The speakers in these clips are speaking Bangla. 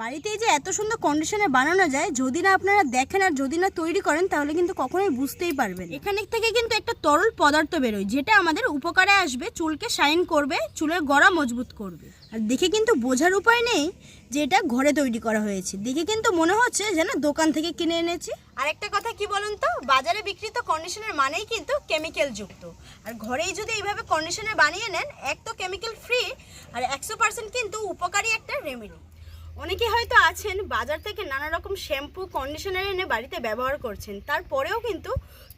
বাড়িতেই যে এত সুন্দর কন্ডিশনে বানানো যায় যদি না আপনারা দেখেন আর যদি না তৈরি করেন তাহলে কিন্তু কখনোই বুঝতেই পারবেন এখানে থেকে কিন্তু একটা তরল পদার্থ বেরোয় যেটা আমাদের উপকারে আসবে চুলকে শাইন করবে চুলের গড়া মজবুত করবে। আর দেখে কিন্তু বোঝার উপায় নেই যে এটা ঘরে তৈরি করা হয়েছে। দেখে কিন্তু মনে হচ্ছে যেন দোকান থেকে কিনে এনেছি। আর একটা কথা কি বলুন তো? বাজারে বিক্রিত কন্ডিশনার মানেই কিন্তু কেমিক্যাল যুক্ত। আর ঘরেই যদি এইভাবে কন্ডিশনার বানিয়ে নেন এক তো কেমিক্যাল ফ্রি আর একশো পার্সেন্ট কিন্তু উপকারী একটা রেমেডি অনেকে হয়তো আছেন, বাজার থেকে নানা রকম শ্যাম্পু কন্ডিশনার এনে বাড়িতে ব্যবহার করছেন। তারপরেও কিন্তু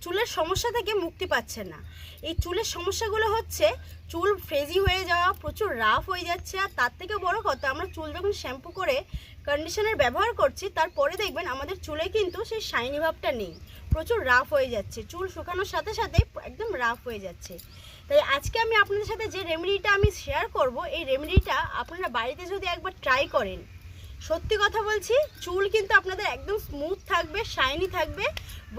চুলের সমস্যা থেকে মুক্তি পাচ্ছেন না। এই চুলের সমস্যাগুলো হচ্ছে, চুল ফ্রেজি হয়ে যাওয়া, প্রচুর রাফ হয়ে যাচ্ছে, আর তার থেকে বড় কথা, আমরা চুল যখন শ্যাম্পু করে কন্ডিশনার ব্যবহার করছি, তারপরে দেখবেন আমাদের চুলে কিন্তু সেই শাইনি ভাবটা নেই। প্রচুর রাফ হয়ে যাচ্ছে, চুল শুকানোর সাথে সাথে একদম রাফ হয়ে যাচ্ছে। তাই আজকে আমি আপনাদের সাথে যে রেমেডিটা আমি শেয়ার করব, এই রেমেডিটা আপনারা বাড়িতে যদি একবার ট্রাই করেন সত্যি কথা বলছি, চুল কিন্তু আপনাদের একদম স্মুথ থাকবে শাইনি থাকবে।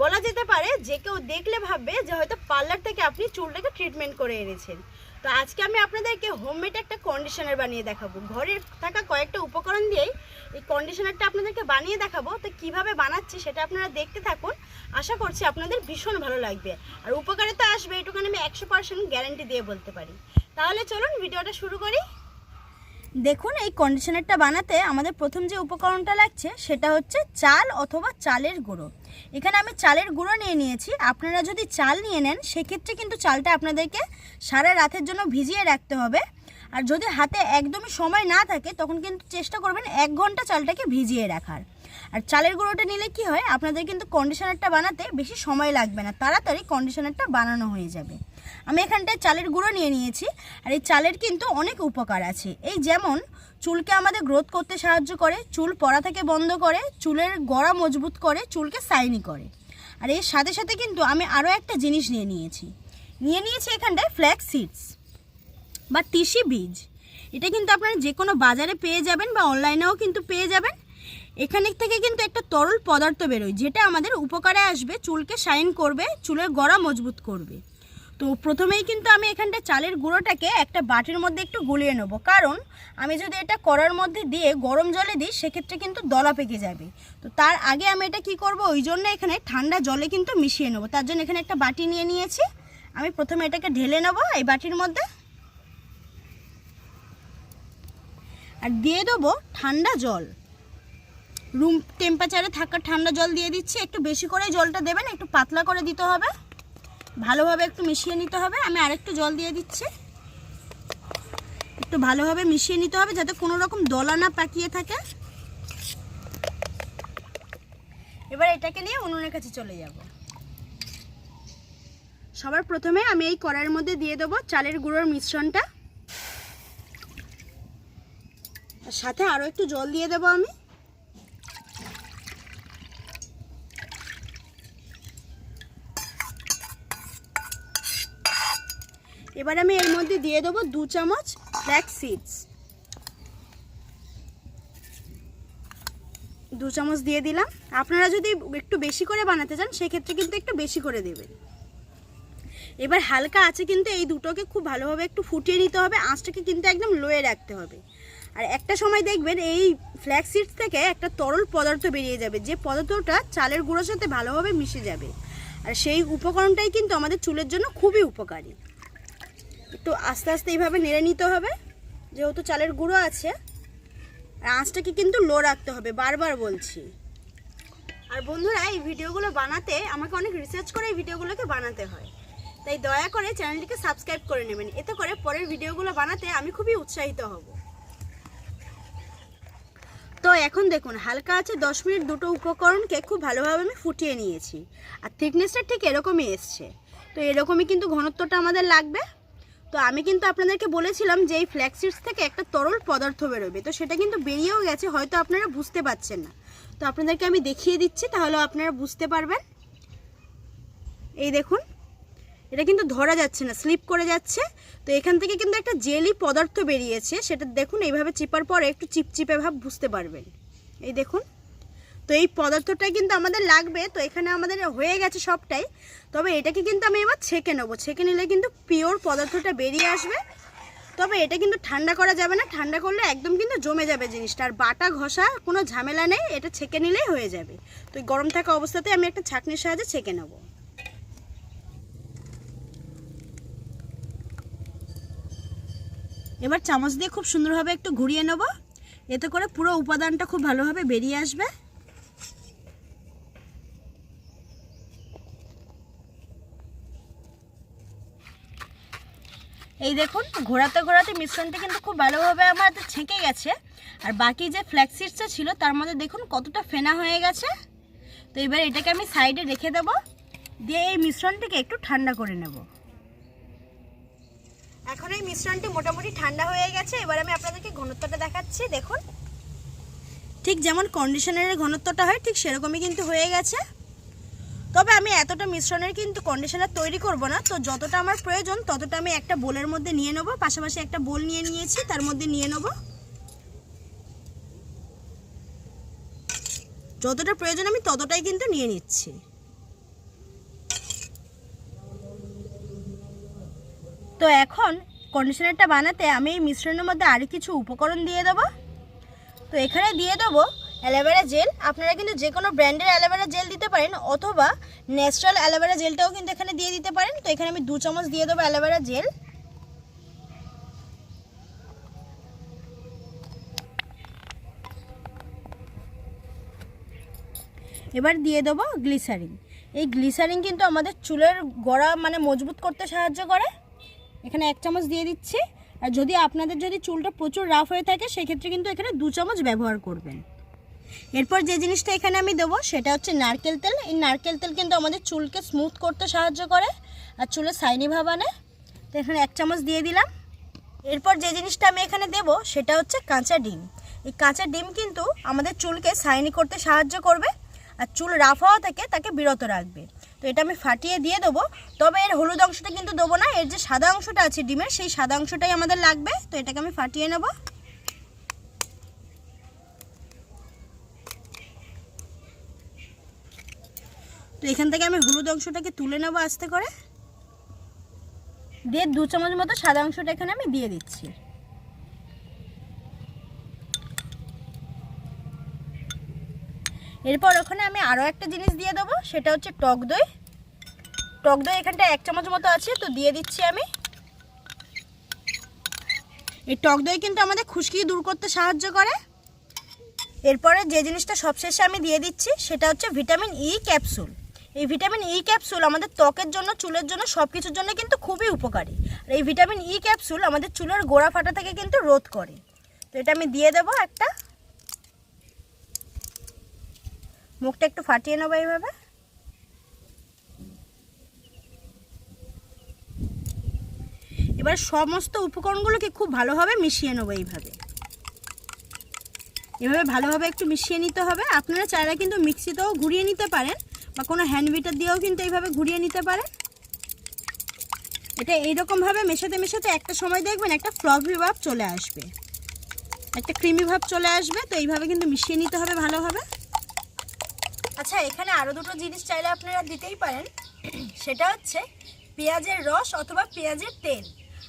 বলা যেতে পারে যে কেউ দেখলে ভাববে যে হয়তো পার্লার থেকে আপনি চুলটাকে ট্রিটমেন্ট করে এনেছেন। তো আজকে আমি আপনাদেরকে হোমমেড একটা কন্ডিশনার বানিয়ে দেখাবো। ঘরে থাকা কয়েকটা উপকরণ দিয়েই এই কন্ডিশনারটা আপনাদেরকে বানিয়ে দেখাবো। তো কীভাবে বানাচ্ছি সেটা আপনারা দেখতে থাকুন। আশা করছি আপনাদের ভীষণ ভালো লাগবে। আর উপকারে তো আসবে, এটুখানি আমি একশো পার্সেন্ট গ্যারান্টি দিয়ে বলতে পারি। তাহলে চলুন, ভিডিওটা শুরু করি। দেখুন, এই কন্ডিশনারটা বানাতে আমাদের প্রথম যে উপকরণটা লাগছে, সেটা হচ্ছে চাল অথবা চালের গুঁড়ো। এখানে আমি চালের গুঁড়ো নিয়ে নিয়েছি। আপনারা যদি চাল নিয়ে নেন, সেক্ষেত্রে কিন্তু চালটা আপনাদেরকে সারা রাতের জন্য ভিজিয়ে রাখতে হবে। আর যদি হাতে একদমই সময় না থাকে, তখন কিন্তু চেষ্টা করবেন এক ঘণ্টা চালটাকে ভিজিয়ে রাখার। আর চালের গুঁড়োটা নিলে কি হয়, আপনাদের কিন্তু কন্ডিশনারটা বানাতে বেশি সময় লাগবে না, তাড়াতাড়ি কন্ডিশনারটা বানানো হয়ে যাবে। আমি এখানটায় চালের গুঁড়ো নিয়ে নিয়েছি, আর এই চালের কিন্তু অনেক উপকার আছে। এই যেমন চুলকে আমাদের গ্রোথ করতে সাহায্য করে, চুল পড়া থেকে বন্ধ করে, চুলের গড়া মজবুত করে, চুলকে সাইনি করে। আর এর সাথে সাথে কিন্তু আমি আরও একটা জিনিস নিয়ে নিয়েছি। নিয়ে নিয়েছি এখানটায় ফ্ল্যাক্স সিডস বা তিসি বীজ। এটা কিন্তু আপনারা যে কোনো বাজারে পেয়ে যাবেন বা অনলাইনেও কিন্তু পেয়ে যাবেন। এখানে থেকে কিন্তু একটা তরল পদার্থ বেরোয়, যেটা আমাদের উপকারে আসবে, চুলকে শাইন করবে, চুলের গড়া মজবুত করবে। তো প্রথমেই কিন্তু আমি এখানটা চালের গুঁড়োটাকে একটা বাটির মধ্যে একটু গুলিয়ে নেব। কারণ আমি যদি এটা করার মধ্যে দিয়ে গরম জলে দিই, সেক্ষেত্রে কিন্তু দলা পেকে যাবে। তো তার আগে আমি এটা কি করব? ওই জন্য এখানে ঠান্ডা জলে কিন্তু মিশিয়ে নেব। তার জন্য এখানে একটা বাটি নিয়ে নিয়েছি। আমি প্রথমে এটাকে ঢেলে নেব এই বাটির মধ্যে। আর দিয়ে দেবো ঠান্ডা জল। রুম টেম্পারেচারে থাকা ঠান্ডা জল দিয়ে দিচ্ছি, একটু বেশি করে জলটা দেবেন, একটু পাতলা করে দিতে হবে। ভালোভাবে একটু মিশিয়ে নিতে হবে, আমি আরেকটু জল দিয়ে দিচ্ছি। একটু ভালোভাবে মিশিয়ে নিতে হবে যাতে কোনো রকম দলা না পাকিয়ে থাকে। এবার এটাকে নিয়ে উনুনের কাছে চলে যাব। সবার প্রথমে আমি এই কড়াইয়ের মধ্যে দিয়ে দেবো চালের গুঁড়োর মিশ্রণটা। সাথে আরও একটু জল দিয়ে দেবো আমি। এবার আমি এর মধ্যে দিয়ে দেবো দু চামচ ব্ল্যাক সিডস দু চামচ দিয়ে দিলাম। আপনারা যদি একটু বেশি করে বানাতে চান, সেক্ষেত্রে কিন্তু একটু বেশি করে দেবেন। এবার হালকা আছে কিন্তু এই দুটোকে খুব ভালোভাবে একটু ফুটিয়ে নিতে হবে, আঁচটাকে কিন্তু একদম লোয়ে রাখতে হবে। আর একটা সময় দেখবেন এই ফ্ল্যাক্স সিডস থেকে একটা তরল পদার্থ বেরিয়ে যাবে, যে পদার্থটা চালের গুঁড়োর সাথে ভালোভাবে মিশে যাবে। আর সেই উপকরণটাই কিন্তু আমাদের চুলের জন্য খুবই উপকারী। একটু আস্তে আস্তে এইভাবে নেড়ে নিতে হবে। যেহেতু চালের গুঁড়ো আছে, আর আঁচটাকে কিন্তু লো রাখতে হবে, বারবার বলছি। আর বন্ধুরা, এই ভিডিওগুলো বানাতে, আমাকে অনেক রিসার্চ করে এই ভিডিওগুলোকে বানাতে হয়। তাই দয়া করে চ্যানেলটিকে সাবস্ক্রাইব করে নেবেন। এতে করে পরের ভিডিওগুলো বানাতে আমি খুবই উৎসাহিত হব। তো এখন দেখুন, হালকা আছে দশ মিনিট দুটো উপকরণকে খুব ভালোভাবে আমি ফুটিয়ে নিয়েছি। আর থিকনেসটা ঠিক এরকমই এসছে। তো এরকমই কিন্তু ঘনত্বটা আমাদের লাগবে। তো আমি কিন্তু আপনাদেরকে বলেছিলাম যে এই ফ্ল্যাক্সিডস থেকে একটা তরল পদার্থ বেরোবে। তো সেটা কিন্তু বেরিয়েও গেছে, হয়তো আপনারা বুঝতে পারছেন না। তো আপনাদেরকে আমি দেখিয়ে দিচ্ছি, তাহলে আপনারা বুঝতে পারবেন। এই দেখুন, এটা কিন্তু ধরা যাচ্ছে না স্লিপ করে যাচ্ছে। তো এখান থেকে কিন্তু একটা জেলি পদার্থ বেরিয়েছে, সেটা দেখুন, এইভাবে চিপার পরে একটু চিপচিপে ভাব বুঝতে পারবেন। এই দেখুন তো এই পদার্থটাই কিন্তু আমাদের লাগবে, তো এখানে আমাদের হয়ে গেছে সবটাই। তবে এটাকে কিন্তু আমি এবার ছেঁকে নেব। ছেঁকে নিলে কিন্তু পিওর পদার্থটা বেরিয়ে আসবে। তবে এটা কিন্তু ঠান্ডা করা যাবে না, ঠান্ডা করলে একদম কিন্তু জমে যাবে জিনিসটা। আর বাটা ঘষা কোনো ঝামেলা নেই, এটা ছেঁকে নিলেই হয়ে যাবে। তো গরম থাকা অবস্থাতে আমি একটা ছাঁকনির সাহায্যে ছেঁকে নেব। এবার চামচ দিয়ে খুব সুন্দরভাবে একটু ঘুরিয়ে নেব। এতে করে পুরো উপাদানটা খুব ভালোভাবে বেরিয়ে আসবে। এই দেখুন, ঘোরাতে ঘোরাতে মিশ্রণটা কিন্তু খুব ভালোভাবে আমার ছেঁকে গেছে। আর বাকি যে ফ্ল্যাক্সিডসটা ছিল, তার মধ্যে দেখুন কতটা ফেনা হয়ে গেছে। তো এবার এটাকে আমি সাইডে রেখে দেব। দিয়ে এই মিশ্রণটিকে একটু ঠান্ডা করে নেব। এখন এই মিশ্রণটি মোটামুটি ঠান্ডা হয়ে গেছে। এবার আমি আপনাদেরকে ঘনত্বটা দেখাচ্ছি, দেখুন। ঠিক যেমন কন্ডিশনারের ঘনত্বটা হয়, ঠিক সেরকমই কিন্তু হয়ে গেছে। তবে আমি এতটা মিশ্রণের কিন্তু কন্ডিশনার তৈরি করব না। তো যতটা আমার প্রয়োজন, ততটা আমি একটা বোলের মধ্যে নিয়ে নেব। পাশাপাশি একটা বোল নিয়ে নিয়েছি, তার মধ্যে নিয়ে নেব। যতটা প্রয়োজন আমি ততটাই কিন্তু নিয়ে নিচ্ছি। তো এখন কন্ডিশনারটা বানাতে আমি এই মিশ্রণের মধ্যে আরও কিছু উপকরণ দিয়ে দেবো। তো এখানে দিয়ে দেবো অ্যালোভেরা জেল, আপনারা কিন্তু যে কোনো ব্র্যান্ডের অ্যালোভেরা জেল দিতে পারেন, অথবা ন্যাচারাল অ্যালোভেরা জেলটাও কিন্তু এখানে দিয়ে দিতে পারেন। তো এখানে আমি দু চামচ দিয়ে দেবো অ্যালোভেরা জেল। এবার দিয়ে দেবো গ্লিসারিন। এই গ্লিসারিন কিন্তু আমাদের চুলের গড়া মানে মজবুত করতে সাহায্য করে। এখানে এক চামচ দিয়ে দিচ্ছি। আর যদি আপনাদের যদি চুলটা প্রচুর রাফ হয়ে থাকে, সেক্ষেত্রে কিন্তু এখানে দু চামচ ব্যবহার করবেন। এরপর যে জিনিসটা এখানে আমি দেবো, সেটা হচ্ছে নারকেল তেল। এই নারকেল তেল কিন্তু আমাদের চুলকে স্মুথ করতে সাহায্য করে আর চুলে সাইনি ভাব আনে। তো এখানে এক চামচ দিয়ে দিলাম। এরপর যে জিনিসটা আমি এখানে দেব, সেটা হচ্ছে কাঁচা ডিম। এই কাঁচা ডিম কিন্তু আমাদের চুলকে সাইনি করতে সাহায্য করবে আর চুল রাফ হওয়া থেকে তাকে বিরত রাখবে। তো এটা আমি ফাটিয়ে দিয়ে দেবো। তবে এর হলুদ অংশটা কিন্তু দেবো না, এর যে সাদা অংশটা আছে ডিমের, সেই সাদা অংশটাই আমাদের লাগবে। তো এটাকে আমি ফাটিয়ে নেব। তো এখান থেকে আমি হলুদ অংশটাকে তুলে নেব আস্তে করে। দিয়ে দু চামচ মতো সাদা অংশটা এখানে আমি দিয়ে দিচ্ছি। এরপর ওখানে আমি আরও একটা জিনিস দিয়ে দেবো, সেটা হচ্ছে টক দই। টক দই এখানটা এক চামচ মতো আছে, তো দিয়ে দিচ্ছি আমি। এই টক দই কিন্তু আমাদের খুশকি দূর করতে সাহায্য করে। এরপরে যে জিনিসটা সবশেষে আমি দিয়ে দিচ্ছি, সেটা হচ্ছে ভিটামিন ই ক্যাপসুল। এই ভিটামিন ই ক্যাপসুল আমাদের ত্বকের জন্য, চুলের জন্য সব কিছুর জন্য কিন্তু খুবই উপকারী। আর এই ভিটামিন ই ক্যাপসুল আমাদের চুলের গোড়া ফাটা থেকে কিন্তু রোধ করে। তো এটা আমি দিয়ে দেবো একটা। মুখটা একটু ফাটিয়ে নেব এইভাবে। এবার সমস্ত উপকরণগুলোকে খুব ভালোভাবে মিশিয়ে নেব এইভাবে। এভাবে ভালোভাবে একটু মিশিয়ে নিতে হবে। আপনারা চাইলে কিন্তু মিক্সিতেও ঘুরিয়ে নিতে পারেন বা কোনো হ্যান্ড বিটার দিয়েও কিন্তু এইভাবে ঘুরিয়ে নিতে পারেন। এটা এইরকমভাবে মেশাতে মেশাতে একটা সময় দেখবেন একটা ফ্লফি ভাব চলে আসবে। একটা ক্রিমি ভাব চলে আসবে, তো এইভাবে কিন্তু মিশিয়ে নিতে হবে ভালোভাবে। আচ্ছা এখানে আরও দুটো জিনিস চাইলে আপনারা দিতেই পারেন। সেটা হচ্ছে পেঁয়াজের রস অথবা পেঁয়াজের তেল।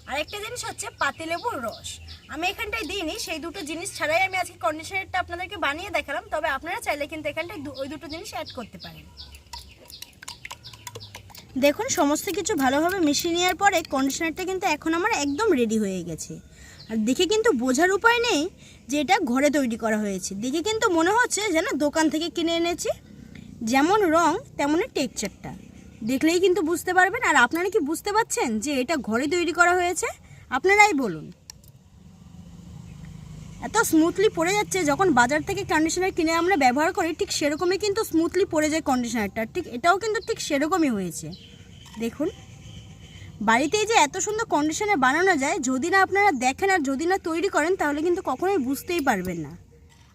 আরেকটা জিনিস হচ্ছে পাতিলেবুর রস। আমি এখানটায় দিইনি, সেই দুটো জিনিস ছাড়াই আমি আজকে কন্ডিশনারটা আপনাদেরকে বানিয়ে দেখালাম, তবে আপনারা চাইলে কিন্তু এখানটায় ওই দুটো জিনিস অ্যাড করতে পারেন। দেখুন, সমস্ত কিছু ভালোভাবে মিশিয়ে নেওয়ার পরে কন্ডিশনারটা কিন্তু এখন আমার একদম রেডি হয়ে গেছে। আর দেখে কিন্তু বোঝার উপায় নেই যে এটা ঘরে তৈরি করা হয়েছে। দেখে কিন্তু মনে হচ্ছে যেন দোকান থেকে কিনে এনেছি, যেমন রং, তেমনই টেক্সচারটা দেখলেই কিন্তু বুঝতে পারবেন। আর আপনারা কি বুঝতে পারছেন যে এটা ঘরে তৈরি করা হয়েছে? আপনারাই বলুন। এত স্মুথলি পড়ে যাচ্ছে, যখন বাজার থেকে কন্ডিশনার কিনে আমরা ব্যবহার করি, ঠিক সেরকমই কিন্তু স্মুথলি পড়ে যায় কন্ডিশনারটা ঠিক এটাও কিন্তু ঠিক সেরকমই হয়েছে। দেখুন বাড়িতেই যে এত সুন্দর কন্ডিশনার বানানো যায়, যদি না আপনারা দেখেন আর যদি না তৈরি করেন, তাহলে কিন্তু কখনোই বুঝতেই পারবেন না।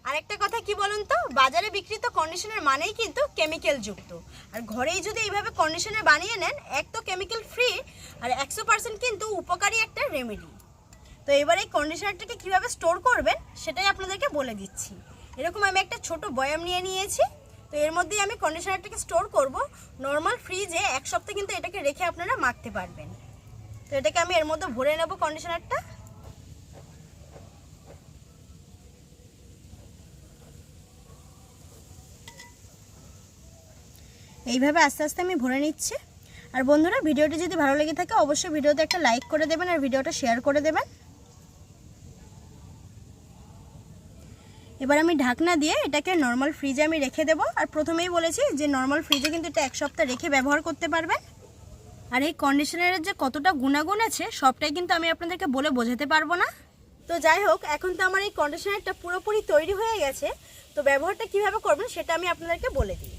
আরেকটা কথা কি বলুন তো? বাজারে বিক্রিত কন্ডিশনার মানেই কিন্তু কেমিক্যাল যুক্ত। আর ঘরেই যদি এইভাবে কন্ডিশনার বানিয়ে নেন, এক তো কেমিক্যাল ফ্রি আর একশো পার্সেন্ট কিন্তু উপকারী একটা রেমেডি তো এবার এই কন্ডিশনারটাকে কীভাবে স্টোর করবেন, সেটাই আপনাদেরকে বলে দিচ্ছি। এরকম আমি একটা ছোট বয়াম নিয়ে নিয়েছি। তো এর মধ্যেই আমি কন্ডিশনারটাকে স্টোর করব। নর্মাল ফ্রিজে এক সপ্তাহ কিন্তু এটাকে রেখে আপনারা মাখতে পারবেন। তো এটাকে আমি এর মধ্যে ভরে নেব কন্ডিশনারটা এইভাবে আস্তে আস্তে আমি ভরে নিচ্ছি। আর বন্ধুরা, ভিডিওটি যদি ভালো লেগে থাকে, অবশ্যই ভিডিওতে একটা লাইক করে দেবেন আর ভিডিওটা শেয়ার করে দেবেন। এবার আমি ঢাকনা দিয়ে এটাকে নর্মাল ফ্রিজে আমি রেখে দেবো। আর প্রথমেই বলেছি যে নর্মাল ফ্রিজে কিন্তু এটা এক সপ্তাহ রেখে ব্যবহার করতে পারবেন। আর এই কন্ডিশনারের যে কতটা গুণাগুণ আছে, সবটাই কিন্তু আমি আপনাদেরকে বলে বোঝাতে পারব না। তো যাই হোক, এখন তো আমার এই কন্ডিশনারটা পুরোপুরি তৈরি হয়ে গেছে। তো ব্যবহারটা কীভাবে করবেন, সেটা আমি আপনাদেরকে বলে দিই।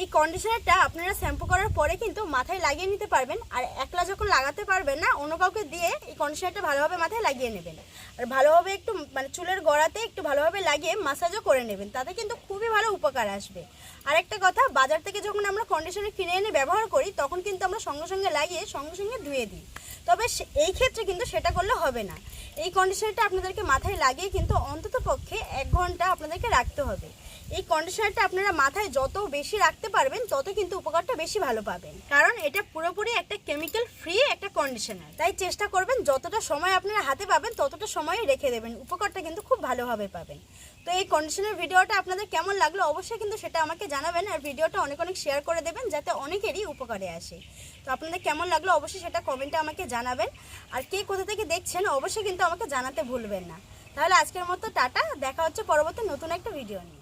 এই কন্ডিশনারটা আপনারা শ্যাম্পু করার পরে কিন্তু মাথায় লাগিয়ে নিতে পারবেন। আর একলা যখন লাগাতে পারবেন না, অন্য কাউকে দিয়ে এই কন্ডিশনারটা ভালোভাবে মাথায় লাগিয়ে নেবেন। আর ভালোভাবে একটু মানে চুলের গোড়াতে একটু ভালোভাবে লাগিয়ে মাসাজও করে নেবেন। তাতে কিন্তু খুবই ভালো উপকার আসবে। আর একটা কথা, বাজার থেকে যখন আমরা কন্ডিশনার কিনে এনে ব্যবহার করি, তখন কিন্তু আমরা সঙ্গে সঙ্গে লাগিয়ে, সঙ্গে সঙ্গে ধুয়ে দিই। তবে এই ক্ষেত্রে কিন্তু সেটা করলে হবে না। এই কন্ডিশনারটা আপনাদেরকে মাথায় লাগিয়ে কিন্তু অন্তত পক্ষে এক ঘণ্টা আপনাদেরকে রাখতে হবে। এই কন্ডিশনারটা আপনারা মাথায় যত বেশি রাখতে পারবেন, তত কিন্তু উপকারটা বেশি ভালো পাবেন। কারণ এটা পুরোপুরি একটা কেমিক্যাল ফ্রি একটা কন্ডিশনার তাই চেষ্টা করবেন, যতটা সময় আপনারা হাতে পাবেন, ততটা সময় রেখে দেবেন। উপকারটা কিন্তু খুব ভালোভাবে পাবেন। তো এই কন্ডিশনার ভিডিওটা আপনাদের কেমন লাগল অবশ্যই কিন্তু সেটা আমাকে জানাবেন আর ভিডিওটা অনেক অনেক শেয়ার করে দেবেন যাতে অনেকেরই উপকারে আসে। তো আপনাদের কেমন লাগল অবশ্যই সেটা কমেন্টে আমাকে জানাবেন। আর কে কোথা থেকে দেখছেন অবশ্যই কিন্তু আমাকে জানাতে ভুলবেন না। তাহলে আজকের মতো টাটা, দেখা হচ্ছে পরবর্তী নতুন একটা ভিডিও নিয়ে।